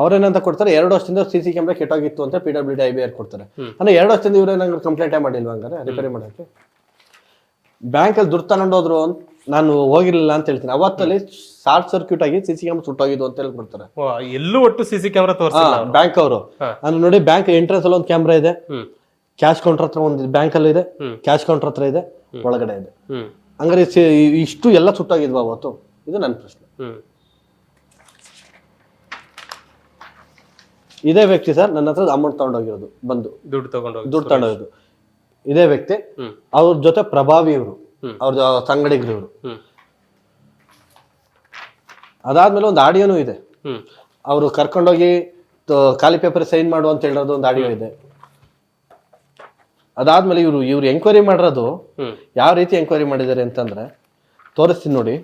[SPEAKER 1] ಅವ್ರೇನಂತ ಕೊಡ್ತಾರೆ ಎರಡು ವರ್ಷದಿಂದ ಸಿ ಸಿ ಕ್ಯಾಮ್ರಾ ಕೆಟ್ಟೋಗಿತ್ತು ಅಂತ P W D I B R ಕೊಡ್ತಾರೆ. ಅಂದ್ರೆ ಎರಡು ವರ್ಷದಿಂದ ಇವ್ರೇನಂದ್ರೆ ಕಂಪ್ಲೇಂಟ್ ಮಾಡಿಲ್ವಾ ಹಂಗಾರೆ? ರಿಪೇರಿ ಮಾಡೋಕ್ಕೆ? ಬ್ಯಾಂಕಲ್ಲಿ ದುಡ್ಡು ತಗೊಂಡೋದ್ರು ಅಂತ ನಾನು ಹೋಗಿರ್ಲಿಲ್ಲ ಅಂತ ಹೇಳ್ತೀನಿ. ಅವತ್ತಲ್ಲಿ ಶಾರ್ಟ್ ಸರ್ಕ್ಯೂಟ್ ಆಗಿ ಸಿ ಸಿ ಕ್ಯಾಮ್ರಾ ಸುಟ್ಟೋಗಿದ್ದು ಅಂತ ಹೇಳ್ಬಿಡ್ತಾರೆ
[SPEAKER 2] ಓ, ಎಲ್ಲೂ ಒಟ್ಟು ಸಿ ಸಿ ಕ್ಯಾಮ್ರಾ ತೋರಿಸಿಲ್ಲ
[SPEAKER 1] ಬ್ಯಾಂಕ್ ಅವರು? ನಾನು ನೋಡಿ ಬ್ಯಾಂಕ್ ಎಂಟ್ರೆನ್ಸ್ ಅಲ್ಲಿ ಒಂದು ಕ್ಯಾಮ್ರಾ ಇದೆ. ಕ್ಯಾಶ್ ಕೌಂಟರ್ ಹತ್ರ ಒಂದು ಬ್ಯಾಂಕ್ ಅಲ್ಲಿ ಇದೆ ಕ್ಯಾಶ್ ಕೌಂಟರ್ ಹತ್ರ ಇದೆ. ಒಳಗಡೆ ಇದೆ. ಹಂಗಾರೆ ಇಷ್ಟು ಎಲ್ಲ ಸುಟ್ಟಾಗಿದ್ವಾ ಅವತ್ತು? ಇದು ನನ್ನ ಪ್ರಶ್ನೆ. ಇದೇ ವ್ಯಕ್ತಿ ಸರ್ ನನ್ನ ಹತ್ರ ಅಮೌಂಟ್ ತಗೊಂಡೋಗಿರೋದು ಬಂದು.
[SPEAKER 2] ದುಡ್ಡು ತಗೊಂಡೋಗಿ
[SPEAKER 1] ದುಡ್ಡು ತಗೊಂಡೋಗಿರೋದು ಇದೇ ವ್ಯಕ್ತಿ ಅವ್ರ ಜೊತೆ ಪ್ರಭಾವಿ ಇವರು. ಅವ್ರ ಸಂಗಡಿಗರು ಇವರು. ಅದಾದ್ಮೇಲೆ ಒಂದು ಆಡಿಯೋನು ಇದೆ. ಅವರು ಕರ್ಕೊಂಡೋಗಿ ಖಾಲಿ ಪೇಪರ್ ಸೈನ್ ಮಾಡು ಅಂತ ಹೇಳೋದು ಒಂದು ಆಡಿಯೋ ಇದೆ. ಅದಾದ್ಮೇಲೆ ಇವರು ಇವ್ರು ಎಂಕ್ವೈರಿ ಮಾಡಿರೋದು ಯಾವ ರೀತಿ ಎಂಕ್ವೈರಿ ಮಾಡಿದ್ದಾರೆ ಅಂತಂದ್ರೆ ತೋರಿಸ್ತೀನಿ ನೋಡಿ.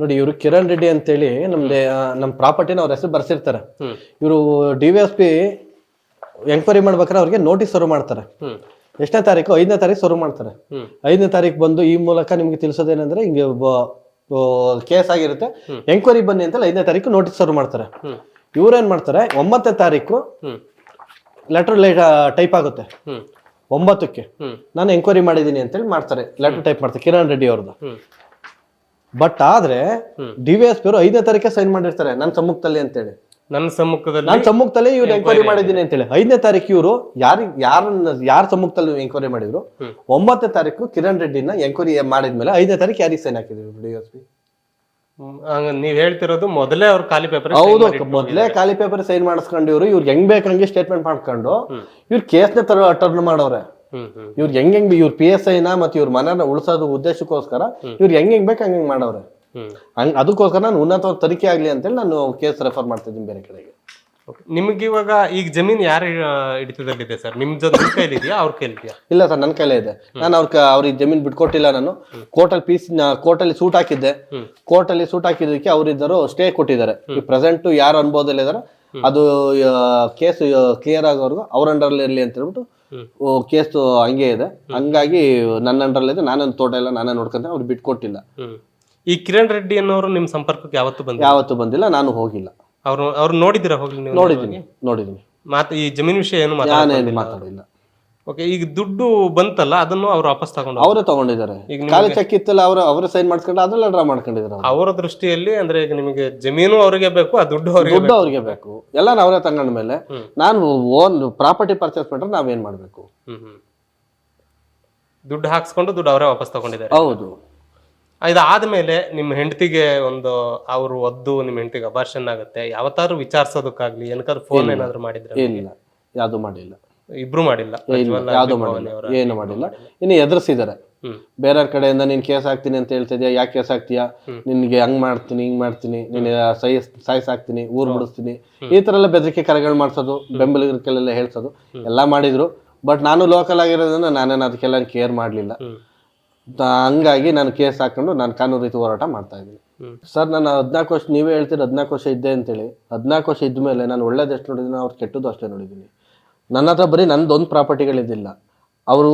[SPEAKER 1] ನೋಡಿ ಇವರು ಕಿರಣ್ ರೆಡ್ಡಿ ಅಂತೇಳಿ ನಮ್ದು ನಮ್ಮ ಪ್ರಾಪರ್ಟಿನ ಅವ್ರ ಹೆಸರು ಬರ್ಸಿರ್ತಾರೆ. ಇವರು D V S P enquiry ಮಾಡ್ಬೇಕಾದ್ರೆ ಅವ್ರಿಗೆ ನೋಟಿಸ್ ಶುರು ಮಾಡ್ತಾರೆ. ಎಷ್ಟನೇ ತಾರೀಕು? ಐದನೇ ತಾರೀಕು ಶುರು ಮಾಡ್ತಾರೆ. ಐದನೇ ತಾರೀಕು ಬಂದು ಈ ಮೂಲಕ ನಿಮ್ಗೆ ತಿಳಿಸೋದೇನೆಂದ್ರೆ ಹಿಂಗೆ ಕೇಸ್ ಆಗಿರುತ್ತೆ. ಎಂಕ್ವೈರಿ ಬನ್ನಿ ಅಂತ ಐದನೇ ತಾರೀಕು ನೋಟಿಸ್ ಶುರು ಮಾಡ್ತಾರೆ. ಇವ್ರೇನ್ ಮಾಡ್ತಾರೆ? ಒಂಬತ್ತನೇ ತಾರೀಕು
[SPEAKER 2] ಲೆಟರ್
[SPEAKER 1] ಲೆಟರ್ ಟೈಪ್ ಆಗುತ್ತೆ. ಒಂಬತ್ತಕ್ಕೆ ನಾನು ಎಂಕ್ವೈರಿ ಮಾಡಿದ್ದೀನಿ ಅಂತೇಳಿ ಮಾಡ್ತಾರೆ. ಲೆಟರ್ ಟೈಪ್ ಮಾಡ್ತಾರೆ ಕಿರಣ್ ರೆಡ್ಡಿ ಅವ್ರದ್ದು. ಬಟ್ ಆದ್ರೆ ಡಿ ವಿ ಎಸ್ ಪಿ ಅವರು ಐದನೇ ತಾರೀಕೆ ಸೈನ್ ಮಾಡಿರ್ತಾರೆ ನನ್ನ ಸಮ್ಮುಖದಲ್ಲಿ ಅಂತೇಳಿ.
[SPEAKER 2] ನನ್ನ ಸಮ್ಮುಖದಲ್ಲಿ
[SPEAKER 1] ನನ್ನ ಸಮ್ಮುಖದಲ್ಲಿ ಇವ್ರು ಎಂಕ್ವೈರಿ ಮಾಡಿದ್ದೀನಿ ಅಂತೇಳಿ. ಐದನೇ ತಾರೀಕು ಇವರು ಯಾರ ಯಾರನ್ನ ಯಾರ ಸಮ್ಮುಖದಲ್ಲಿ ಎಂಕ್ವೈರಿ ಮಾಡಿದ್ರು? ಒಂಬತ್ತನೇ ತಾರೀಕು ಕಿರಣ್ ರೆಡ್ಡಿನ ಎಂಕ್ವೈರಿ ಮಾಡಿದ್ಮೇಲೆ ಐದನೇ ತಾರೀಕು ಯಾರಿಗೆ ಸೈನ್ ಹಾಕಿದ್ರು ಡಿ ಎಸ್ ಪಿ
[SPEAKER 2] ನೀವ್ ಹೇಳ್ತಿರೋದು ಮೊದಲೇ ಅವ್ರ ಖಾಲಿ ಪೇಪರ್
[SPEAKER 1] ಹೌದು ಮೊದಲೇ ಖಾಲಿ ಪೇಪರ್ ಸೈನ್ ಮಾಡಿಸ್ಕೊಂಡು ಇವ್ರು ಇವ್ರು ಹೆಂಗ್ ಬೇಕಂಗೆ ಸ್ಟೇಟ್ಮೆಂಟ್ ಮಾಡ್ಕೊಂಡು ಇವ್ರು ಕೇಸ್ನ ತರ ಟರ್ನ್ ಮಾಡವ್ರೆ. ಇವ್ರು ಹೆಂಗ್ ಹೆಂಗ್ ಇವ್ರ ಪಿ ಎಸ್ ಐನ ಮತ್ತೆ ಇವ್ರ ಮನೆನ ಉಳಿಸೋದು ಉದ್ದೇಶಕ್ಕೋಸ್ಕರ ಇವ್ರಿಗೆ ಹೆಂಗ್ ಹೆಂಗ್ ಬೇಕು ಹಂಗ್ ಹೆಂಗ್ ಮಾಡವ್ರೆ ಹಂಗ್ ಅದಕ್ಕೋಸ್ಕರ ನಾನು ಉನ್ನತ ತನಿಖೆ ಆಗ್ಲಿ ಅಂತೇಳಿ ನಾನು ಕೇಸ್ ರೆಫರ್ ಮಾಡ್ತಿದ್ದೀನಿ ಬೇರೆ ಕಡೆಗೆ.
[SPEAKER 2] ನಿಮ್ಗೆ ಇವಾಗ ಈಗ ಜಮೀನ್ ಯಾರ ಹಿಡಿತದಲ್ಲಿದೆ ಸರ್? ನಿಮ್ ಜೊತೆ ನಿಮ್ ಕೈಲಿ ಇದೆಯಾ ಅವ್ರ ಕೈಲಿ ಇದೆಯಾ
[SPEAKER 1] ಇಲ್ಲ ಸರ್ ನನ್ನ ಕೈಲೇ ಇದೆ. ನಾನು ಅವ್ರ ಅವ್ರಿಗೆ ಜಮೀನ್ ಬಿಟ್ಕೊಟ್ಟಿಲ್ಲ ನಾನು. ಕೋರ್ಟಲ್ಲಿ ಪೀಸ್ ಕೋರ್ಟಲ್ಲಿ ಸೂಟ್ ಹಾಕಿದ್ದೆ. ಕೋರ್ಟಲ್ಲಿ ಸೂಟ್ ಹಾಕಿದ್ದಕ್ಕೆ ಅವರಿದ್ದರು ಸ್ಟೇ ಕೊಟ್ಟಿದ್ದಾರೆ. ಈ ಪ್ರೆಸೆಂಟ್ ಯಾರು ಅನುಭವದಲ್ಲಿ ಇದಾರೆ ಅದು ಕೇಸ್ ಕ್ಲಿಯರ್ ಆಗೋರ್ಗು ಅವ್ರ ಅಂಡರ್ಲಿ ಇರಲಿ ಅಂತ ಹೇಳ್ಬಿಟ್ಟು ಕೇಸ್ ಹಂಗೆ ಇದೆ. ಹಂಗಾಗಿ ನನ್ನ ಅಂಡರ್ಲಿ ಇದೆ. ನಾನೇ ತೋಟ ಎಲ್ಲ ನಾನೇ ನೋಡ್ಕೊಂಡೆ. ಅವ್ರು ಬಿಟ್ಕೊಟ್ಟಿಲ್ಲ
[SPEAKER 2] ಈ ಕಿರಣ್ ರೆಡ್ಡಿ ಅನ್ನೋರು ನಿಮ್ ಸಂಪರ್ಕಕ್ಕೆ ಯಾವತ್ತು ಬಂದ
[SPEAKER 1] ಯಾವತ್ತು ಬಂದಿಲ್ಲ. ನಾನು ಹೋಗಿಲ್ಲ.
[SPEAKER 2] ಅವ್ರು ಅವ್ರು ನೋಡಿದಿರ ಹೋಗ್ಲಿ ನೀವು?
[SPEAKER 1] ನೋಡಿದೀನಿ ನೋಡಿದ್ದೀನಿ.
[SPEAKER 2] ಮಾತು ಈ ಜಮೀನು ವಿಷಯ ಏನು
[SPEAKER 1] ಮಾತಾಡಿಲ್ಲ.
[SPEAKER 2] ಓಕೆ ಈಗ ದುಡ್ಡು ಬಂತಲ್ಲ ಅದನ್ನು ಅವ್ರು ವಾಪಸ್ ತಗೊಂಡು
[SPEAKER 1] ಅವರೇ ತಗೊಂಡಿದ್ದಾರೆ.
[SPEAKER 2] ಈಗ
[SPEAKER 1] ಖಾಲಿ ಚೆಕ್ ಇತ್ತಲ್ಲ ಅವರು ಅವರು ಸೈನ್ ಮಾಡ್ಕೊಂಡು ಅದ್ರಲ್ಲೇ ಡ್ರಾ ಮಾಡ್ಕೊಂಡಿದ್ದಾರೆ ಅವ್ರು.
[SPEAKER 2] ಅವರ ದೃಷ್ಟಿಯಲ್ಲಿ ಅಂದ್ರೆ ಈಗ ನಿಮಗೆ ಜಮೀನು ಅವರಿಗೆ ಬೇಕು ಆ ದುಡ್ಡು ಅವರಿಗೆ
[SPEAKER 1] ದುಡ್ಡು ಅವ್ರಿಗೆ ಬೇಕು. ಎಲ್ಲ ನಾವೇ ತಗೊಂಡ ಮೇಲೆ
[SPEAKER 2] ಹ್ಮ್.
[SPEAKER 1] ನಾನು ಓನ್ ಪ್ರಾಪರ್ಟಿ ಪರ್ಚೇಸ್ ಮಾಡ್ರೆ ನಾವೇನ್ ಮಾಡ್ಬೇಕು?
[SPEAKER 2] ಹ್ಮ್ ಹ್ಮ್. ದುಡ್ಡು ಹಾಕ್ಸ್ಕೊಂಡು ದುಡ್ಡು ಅವರೇ ವಾಪಸ್ ತಗೊಂಡಿದ್ದಾರೆ.
[SPEAKER 1] ಹೌದು.
[SPEAKER 2] ಇದಾದ್ಮೇಲೆ ನಿಮ್ಮ ಹೆಂಡತಿಗೆ ಒಂದು ಅವರು ಒದ್ದು ನಿಮ್ಮ ಹೆಂಡತಿಗೆ ಅಬಾರ್ಷನ್ ಆಗುತ್ತೆ ಯಾವತ್ತಾದ್ರೂ ವಿಚಾರಿಸೋದಕ್ಕಾಗ್ಲಿ ಏನಕ್ಕಾದ್ರೂ ಫೋನ್ ಏನಾದ್ರು ಮಾಡಿದ್ರೆ
[SPEAKER 1] ಇಲ್ಲ. ಯಾವುದು ಮಾಡಿಲ್ಲ.
[SPEAKER 2] ಇಬ್ರು ಮಾಡಿಲ್ಲ.
[SPEAKER 1] ಯಾವ್ದು ಮಾಡಿಲ್ಲ. ಏನು ಮಾಡಿಲ್ಲ. ಇನ್ನು ಎದುರಿಸಿದ್ದಾರೆ.
[SPEAKER 2] ಬೇರೆ
[SPEAKER 1] ಬೇರೆಯವ್ರ ಕಡೆಯಿಂದ ನೀನ್ ಕೇಸ್ ಹಾಕ್ತೀನಿ ಅಂತ ಹೇಳ್ತಿದ್ಯಾ? ಯಾಕೆ ಕೇಸ್ ಹಾಕ್ತೀಯಾ? ನಿನ್ಗೆ ಹಂಗ್ ಮಾಡ್ತೀನಿ ಹಿಂಗ್ ಮಾಡ್ತೀನಿ ನೀನ್ ಸೈ ಸಾಯಿಸಾಕ್ತೀನಿ ಊರ್ ಬಿಡಿಸ್ತೀನಿ. ಈ ತರ ಎಲ್ಲ ಬೆದರಿಕೆ ಕರೆಗಳು ಮಾಡ್ಸೋದು ಬೆಂಬಲಿಗರಿಕೆಲ್ಲ ಹೇಳ್ಸೋದು ಎಲ್ಲ ಮಾಡಿದ್ರು. ಬಟ್ ನಾನು ಲೋಕಲ್ ಆಗಿರೋದ್ರಿಂದ ನಾನೇನು ಅದಕ್ಕೆಲ್ಲ ಕೇರ್ ಮಾಡಲಿಲ್ಲ. ಹಂಗಾಗಿ ನಾನು ಕೇಸ್ ಹಾಕೊಂಡು ನಾನು ಕಾನೂನು ರೀತಿ ಹೋರಾಟ ಮಾಡ್ತಾ ಇದ್ದೀನಿ. ಸರ್ ನಾನು ಹದಿನಾಲ್ಕು ವರ್ಷ ನೀವೇ ಹೇಳ್ತೀರಿ ಹದಿನಾಲ್ಕು ವರ್ಷ ಇದ್ದೆ ಅಂತೇಳಿ. ಹದಿನಾಲ್ಕು ವರ್ಷ ಇದ್ಮೇಲೆ ನಾನು ಒಳ್ಳೇದಷ್ಟು ನೋಡಿದ್ದೀನಿ ಅವ್ರು ಕೆಟ್ಟದ್ದು ಅಷ್ಟೇ ನೋಡಿದ್ದೀನಿ. ನನ್ನ ಹತ್ರ ಬರೀ ನಂದೊಂದು ಪ್ರಾಪರ್ಟಿಗಳಿದ್ದಿಲ್ಲ. ಅವರು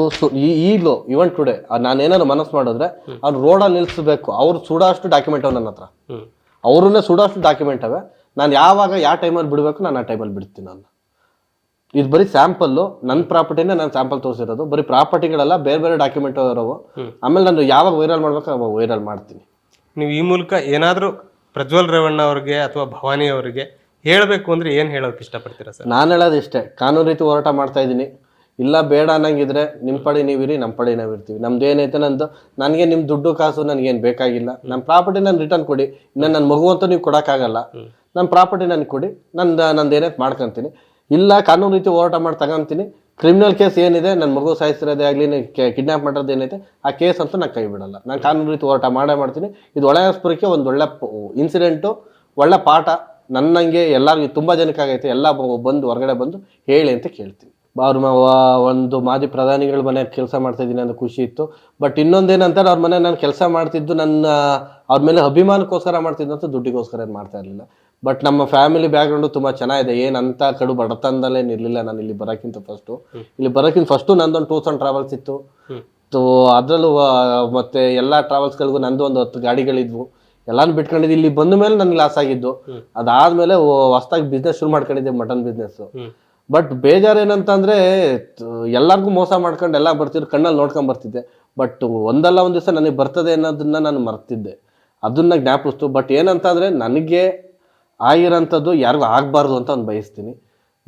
[SPEAKER 1] ಈಗಲೂ ಇವನ್ ಟುಡೇ ನಾನೇನಾದ್ರು ಮನಸ್ಸು ಮಾಡಿದ್ರೆ ಅವ್ರು ರೋಡಲ್ಲಿ ನಿಲ್ಲಿಸಬೇಕು ಅವ್ರು ಸುಡೋಷ್ಟು ಡಾಕ್ಯುಮೆಂಟ್ ಅವ ನನ್ನ ಹತ್ರ. ಅವ್ರನ್ನೇ ಸುಡೋಷ್ಟು ಡಾಕ್ಯುಮೆಂಟ್ ಅವೆ. ನಾನು ಯಾವಾಗ ಯಾವ ಟೈಮಲ್ಲಿ ಬಿಡಬೇಕು ನಾನು ಆ ಟೈಮಲ್ಲಿ ಬಿಡ್ತೀನಿ ನಾನು. ಇದು ಬರೀ ಸ್ಯಾಂಪಲ್ಲು ನನ್ನ ಪ್ರಾಪರ್ಟಿನೇ ನಾನು ಸ್ಯಾಂಪಲ್ ತೋರಿಸಿರೋದು. ಬರೀ ಪ್ರಾಪರ್ಟಿಗಳೆಲ್ಲ ಬೇರೆ ಬೇರೆ ಡಾಕ್ಯುಮೆಂಟ್ ಇರೋವು. ಆಮೇಲೆ ನಾನು ಯಾವಾಗ ವೈರಲ್ ಮಾಡ್ಬೇಕು ಅವಾಗ ವೈರಲ್ ಮಾಡ್ತೀನಿ.
[SPEAKER 2] ನೀವು ಈ ಮೂಲಕ ಏನಾದರೂ ಪ್ರಜ್ವಲ್ ರೇವಣ್ಣ ಅವ್ರಿಗೆ ಅಥವಾ ಭವಾನಿ ಅವರಿಗೆ ಹೇಳಬೇಕು ಅಂದ್ರೆ ಏನು ಹೇಳೋಕೆ ಇಷ್ಟಪಡ್ತೀರಾ ಸರ್?
[SPEAKER 1] ನಾನು ಹೇಳೋದು ಇಷ್ಟೇ. ಕಾನೂನು ರೀತಿ ಹೋರಾಟ ಮಾಡ್ತಾ ಇದ್ದೀನಿ. ಇಲ್ಲ ಬೇಡ ಅನ್ನಂಗಿದ್ರೆ ನಿಮ್ಮ ಪಡೆ ನೀವಿರಿ ನಮ್ಮ ಪಡೆ ನಾವು ಇರ್ತೀವಿ. ನಮ್ದು ಏನೈತೆ ನಂದು ನನಗೆ ನಿಮ್ಮ ದುಡ್ಡು ಕಾಸು ನನಗೇನು ಬೇಕಾಗಿಲ್ಲ. ನಮ್ಮ ಪ್ರಾಪರ್ಟಿ ನಾನು ರಿಟರ್ನ್ ಕೊಡಿ. ಇನ್ನು ನನ್ನ ಮಗು ಅಂತೂ ನೀವು ಕೊಡೋಕ್ಕಾಗಲ್ಲ. ನನ್ನ ಪ್ರಾಪರ್ಟಿ ನನಗೆ ಕೊಡಿ. ನಂದು ನಂದು ಏನೈತೆ ಮಾಡ್ಕೊತೀನಿ. ಇಲ್ಲ ಕಾನೂನು ರೀತಿ ಹೋರಾಟ ಮಾಡಿ ತಗೊಂತೀನಿ. ಕ್ರಿಮಿನಲ್ ಕೇಸ್ ಏನಿದೆ ನನ್ನ ಮಗು ಸಾಯಿಸಿರೋದೇ ಆಗಲಿ ಕಿಡ್ನಾಪ್ ಮಾಡೋದು ಏನೈತೆ ಆ ಕೇಸ್ ಅಂತೂ ನಾನು ಕೈ ಬಿಡಲ್ಲ. ನಾನು ಕಾನೂನು ರೀತಿ ಹೋರಾಟ ಮಾಡೇ ಮಾಡ್ತೀನಿ. ಇದು ಒಳಸ್ಪುರಕ್ಕೆ ಒಂದು ಒಳ್ಳೆ ಇನ್ಸಿಡೆಂಟು ಒಳ್ಳೆ ಪಾಠ. ನನ್ನಂಗೆ ಎಲ್ಲರಿಗೂ ತುಂಬ ಜನಕ್ಕಾಗೈತೆ ಎಲ್ಲ ಬಂದು ಹೊರಗಡೆ ಬಂದು ಹೇಳಿ ಅಂತ ಕೇಳ್ತೀನಿ. ಅವ್ರ ಒಂದು ಮಾಜಿ ಪ್ರಧಾನಿಗಳ ಮನೆ ಕೆಲಸ ಮಾಡ್ತಾ ಇದ್ದೀನಿ ಅನ್ನೋ ಖುಷಿ ಇತ್ತು. ಬಟ್ ಇನ್ನೊಂದೇನಂತಾರೆ ಅವ್ರ ಮನೆ ನಾನು ಕೆಲಸ ಮಾಡ್ತಿದ್ದು ನನ್ನ ಅವ್ರ ಮೇಲೆ ಅಭಿಮಾನಕ್ಕೋಸ್ಕರ ಮಾಡ್ತಿದ್ದು ಅಂತ ದುಡ್ಡಿಗೋಸ್ಕರ ಏನು ಮಾಡ್ತಾ ಇರಲಿಲ್ಲ. ಬಟ್ ನಮ್ಮ ಫ್ಯಾಮಿಲಿ ಬ್ಯಾಕ್ಗ್ರೌಂಡು ತುಂಬ ಚೆನ್ನಾಗಿದೆ. ಏನಂತ ಕಡು ಬಡತನದಲ್ಲೇ ಇರಲಿಲ್ಲ ನಾನು ಇಲ್ಲಿ ಬರೋಕ್ಕಿಂತ ಫಸ್ಟು ಇಲ್ಲಿ ಬರೋಕ್ಕಿಂತ ಫಸ್ಟು ನಂದೊಂದು ಟೂರ್ಸ್ ಆ್ಯಂಡ್ ಟ್ರಾವೆಲ್ಸ್ ಇತ್ತು. ಸೊ ಅದರಲ್ಲೂ ಮತ್ತೆ ಎಲ್ಲ ಟ್ರಾವೆಲ್ಸ್ಗಳಿಗೂ ನಂದು ಒಂದು ಹತ್ತು ಗಾಡಿಗಳಿದ್ವು. ಎಲ್ಲಾನು ಬಿಟ್ಕೊಂಡಿದ್ದು. ಇಲ್ಲಿ ಬಂದ ಮೇಲೆ ನನ್ಗೆ ಲಾಸ್ ಆಗಿದ್ದು. ಅದಾದ್ಮೇಲೆ ಹೊಸ್ದಾಗಿ ಬಿಸ್ನೆಸ್ ಶುರು ಮಾಡ್ಕೊಂಡಿದ್ದೆ ಮಟನ್ ಬಿಸ್ನೆಸ್ ಬಟ್ ಬೇಜಾರು ಏನಂತಂದ್ರೆ ಎಲ್ಲಾರ್ಗೂ ಎಲ್ಲರಿಗೂ ಮೋಸ ಮಾಡ್ಕೊಂಡು ಎಲ್ಲ ಬರ್ತಿದ್ರು ಕಣ್ಣಲ್ಲಿ ನೋಡ್ಕೊಂಡ್ ಬರ್ತಿದ್ದೆ. ಬಟ್ ಒಂದಲ್ಲ ಒಂದ್ ದಿವಸ ನನಗೆ ಬರ್ತದೆ ಅನ್ನೋದನ್ನ ನಾನು ಮರ್ತಿದ್ದೆ. ಅದನ್ನ ಜ್ಞಾಪಿಸ್ತು. ಬಟ್ ಏನಂತಂದ್ರೆ ನನಗೆ ಆಗಿರೋಂಥದ್ದು ಯಾರಿಗೂ ಆಗಬಾರ್ದು ಅಂತ ಒಂದು ಬಯಸ್ತೀನಿ.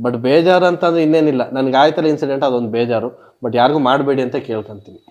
[SPEAKER 1] ಬಟ್ ಬೇಜಾರು ಅಂತಂದ್ರೆ ಇನ್ನೇನಿಲ್ಲ. ನನಗೆ ಆಯ್ತಲ್ಲ ಇನ್ಸಿಡೆಂಟ್ ಅದೊಂದು ಬೇಜಾರು. ಬಟ್ ಯಾರಿಗೂ ಮಾಡಬೇಡಿ ಅಂತ ಕೇಳ್ಕೊಂತೀನಿ